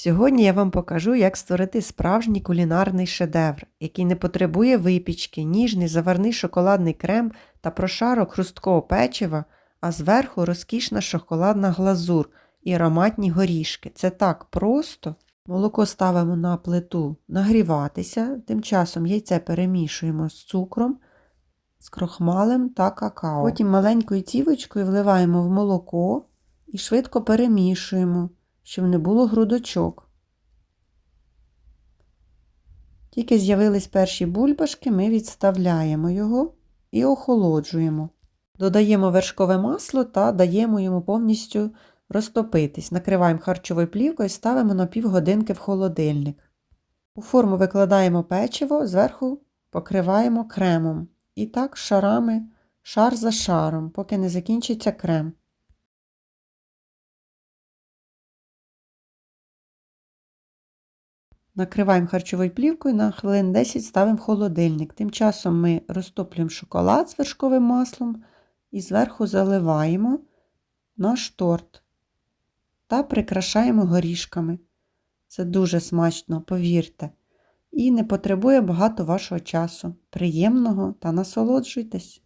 Сьогодні я вам покажу, як створити справжній кулінарний шедевр, який не потребує випічки, ніжний заварний шоколадний крем та прошарок хрусткого печива, а зверху розкішна шоколадна глазур і ароматні горішки. Це так просто. Молоко ставимо на плиту нагріватися, тим часом яйце перемішуємо з цукром, з крохмалем та какао. Потім маленькою цівочкою вливаємо в молоко і швидко перемішуємо, щоб не було грудочок. Тільки з'явились перші бульбашки, ми відставляємо його і охолоджуємо. Додаємо вершкове масло та даємо йому повністю розтопитись. Накриваємо харчовою плівкою, і ставимо на півгодинки в холодильник. У форму викладаємо печиво, зверху покриваємо кремом. І так шарами, шар за шаром, поки не закінчиться крем. Накриваємо харчовою плівкою на хвилин 10 ставимо в холодильник. Тим часом ми розтоплюємо шоколад з вершковим маслом і зверху заливаємо наш торт та прикрашаємо горішками. Це дуже смачно, повірте. І не потребує багато вашого часу. Приємного та насолоджуйтесь!